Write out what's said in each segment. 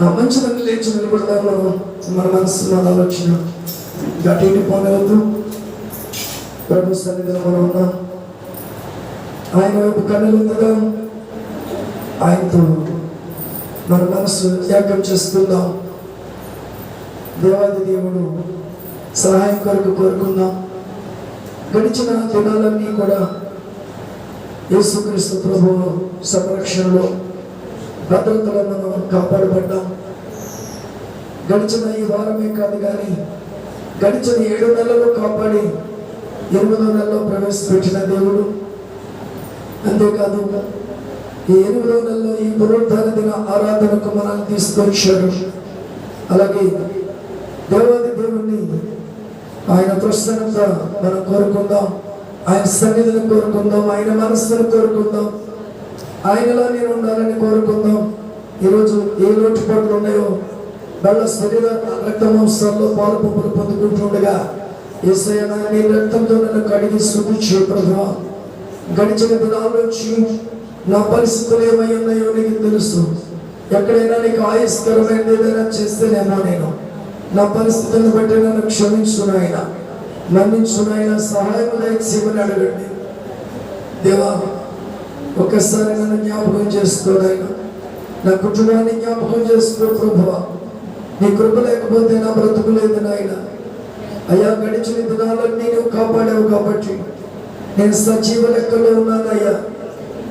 మంచి మంచిదని లేచి నిలబడదాము మన మనసులో ఆలోచన. గట్టి పోనవద్దు ప్రభు సన్నిధిలో మనం ఉన్నాం. ఆయన వైపు కన్నులుందగా ఆయనతో మన మనసు త్యాగం చేసుకుందాం దేవాది దేవుడు సహాయం కొరకు కోరుకుందాం. గడిచిన దినాలన్నీ కూడా యేసుక్రీస్తు ప్రభు సంరక్షణలో భద్రతలను మనం కాపాడబడ్డాం. గడిచిన ఈ వారమే కాదు కానీ గడిచిన ఏడు నెలలు కాపాడి ఎనిమిదో నెలలో ప్రవేశపెట్టిన దేవుడు. అంతేకాదు ఈ ఎనిమిదో నెలలో ఈ పునరుద్ధార దిన ఆరాధనకు మనల్ని తీసుకొచ్చాడు అలాగే దేవాది దేవుణ్ణి ఆయన ప్రసన్నత మనం కోరుకుందాం. ఆయన సన్నిధిని కోరుకుందాం. ఆయన మనస్సును కోరుకుందాం. ఆయనలా నేను ఉండాలని కోరుకుందాం. ఈరోజు ఏ లోటుపాట్లు ఉన్నాయో వాళ్ళ శరీర రక్త మాంసాల్లో పాలు పంపులు పొందుకుంటుండగా ఏసయ్య నా నీ రక్తంతో నన్ను కడిగి శుద్ధి ప్రభా. గడిచిన దినాల నా పరిస్థితులు ఏమై ఉన్నాయో నీకు తెలుసు. ఎక్కడైనా నీకు ఆయుష్కరమైనది ఏదైనా చేస్తేనేమో నేను. నా పరిస్థితులను బట్టి నన్ను క్షమించున్నాయన నాయన. మన్నించు నాయన సహాయం దయచేయమని అడగండి. దేవా ఒక్కసారి నన్ను జ్ఞాపకం చేసుకోడైనా నాయన నా కుటుంబాన్ని జ్ఞాపకం చేసుకో ప్రభువా. నీ కృప లేకపోతే నా బ్రతుకు లేదు నాయన. అయ్యా గడిచిన దినాలన్నీ నువ్వు కాపాడావు కాబట్టి నేను సజీవ లెక్కలో ఉన్నానయ్యా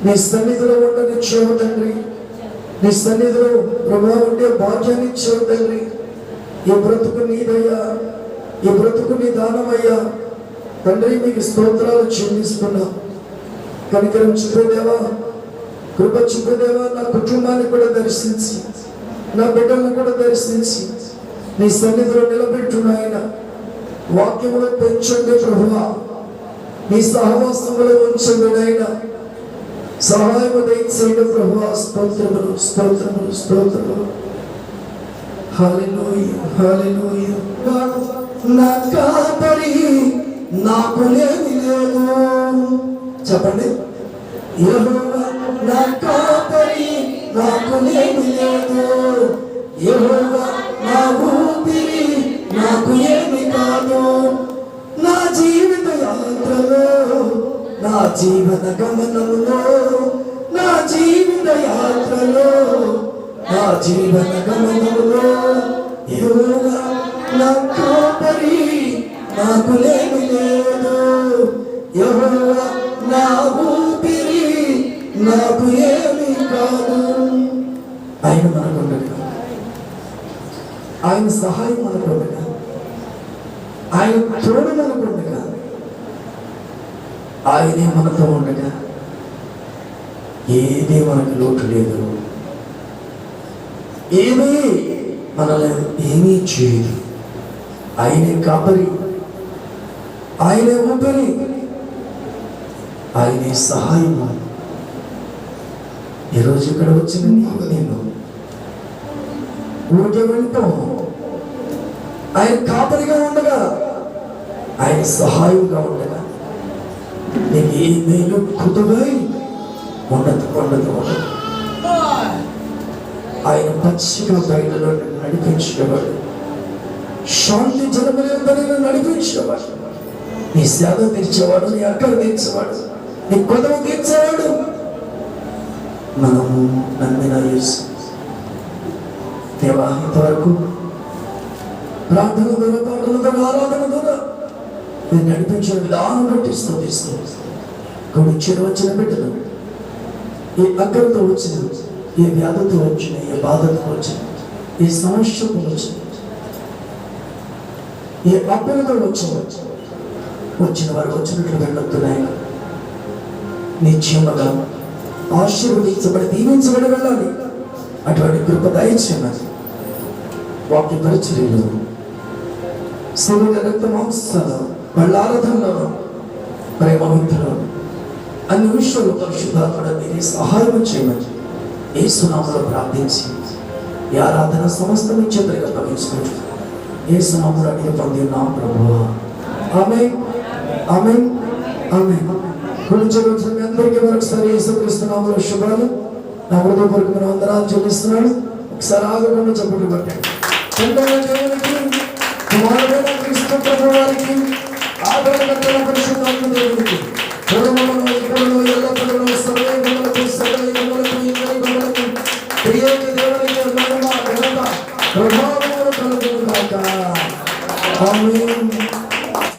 నీ సన్నిధిలో ఉండనిచ్చావు తండ్రి. నీ సన్నిధిలో ప్రభావం ఉండే భాగ్యాన్ని ఇచ్చావు తండ్రి. ఈ బ్రతుకు నీదయ్యా. ఈ బ్రతుకు నీ దానమయ్యా. తండ్రి మీకు స్తోత్రాలు చెల్లిస్తున్నా. కనికరం చూపేదేవా కృప చూపేదేవా నా కుటుంబాన్ని కూడా దర్శించి నా బిడ్డలను కూడా దర్శించి నీ సన్నిధిలో నిలబెట్టు నాయన. వాక్యములో పెంచండి ప్రభువా. నీ సహవాసములో ఉంచండి నాయన. సహాయము దయచేయండి ప్రభువా. స్తోత్రములు స్తోత్రములు స్తోత్రములు. హల్లెలూయా హల్లెలూయా. నా కాపరి నాకు లేదు చెప్పండి. నా కాపరి నాకు లేని లేదు. యెహోవా నా ఊపిరి నాకు ఏమి కాదు. నా జీవిత యాత్రలో నా జీవన గమనంలో నా జీవిత యాత్రలో నా జీవన గమనంలో యెహోవా నా కాపరి నాకు లేమి లేదు. యెహోవా నా ఊపిరి నాకు ఏమి కాదు. ఆయన మనకు ఆయన సహాయం మనకు ఆయన తోడు మనకు ఆయనే మనతో ఉండగా ఏది మనకు లోటు లేదు. ఏమీ మనల్ని ఏమీ చేయదు. ఆయనే కాపరి. ఆయనే ఊపిరి. ఆయనే సహాయం ఈరోజు ఇక్కడ వచ్చిన నీకు నేను ఊరికే వెళ్ళిపోవు ఆయన కాపరిగా ఉండగా ఆయన సహాయంగా ఉండగా నీకు ఏ మేలు కుదువై ఉండదు ఉండదు ఉండదు. ఆయన పచ్చిగా బయటలో నడిపించేవాడు. శాంతి జనములందరినీ నడిపించేవాడు. నీ సేవ తీర్చేవాడు నీ అక్కడ తీర్చేవాడు. నీ కొదవ తీర్చేవాడు మనము నమ్మిన యేసు. దేవా ఇంతవరకు ప్రార్థన ద్వారా పాటల ద్వారా ఆరాధన ద్వారా నేను నడిపించిన విధానం బట్టి స్థుతిస్తూ కొడుచ్చేరు వచ్చిన బిడ్డలు ఏ అగ్రంతో వచ్చిన ఏ వ్యాధితో వచ్చిన ఏ బాధతో వచ్చిన ఏ సమస్యతో వచ్చిన ఏ అప్పులతో వచ్చిన వచ్చిన వారు వచ్చినట్లు వెళ్ళొద్దున్నాయి నిత్యముగా ఆశీర్వదించబడి దీవించబడి వెళ్ళాలి. అటువంటి కృప దయచేయమని వాక్య పరిచర్యలు శరీర రక్త మాంసాలు వాళ్ళ ఆరాధనలో అన్ని విషయాలు పరిశుద్ధాత్మడ మీరే సహాయం చేయమని ఏ సునామలో ప్రార్థించి ఈ ఆరాధన సమస్తం చేతులుగా పగించుకుంటూ ఏ సునామలో అడిగి పొంది ఉన్నాం ప్రభు ఆమె ఆమె ఆమె కొన్ని అందరికీ మరొకసారి యేసుక్రీస్తు శుభాలు. నా హృదయపూర్వక వందనాలు చెల్లిస్తున్నాను. ఒకసారి ఆగకుండా చప్పట్లు పట్టాడు తండ్రి కుమారుడైన క్రీస్తు ప్రభు వారికి ఆదరణకర్తల పరిశుద్ధాత్మ దేవునికి పూర్వమును ఇప్పుడును ఎల్లప్పుడూ సర్వేగములకు సర్వేగములకు ఇంద్రి గములకు దేవునికి మహిమ ఘనత ప్రభావములు కలుగును ఆమేన్.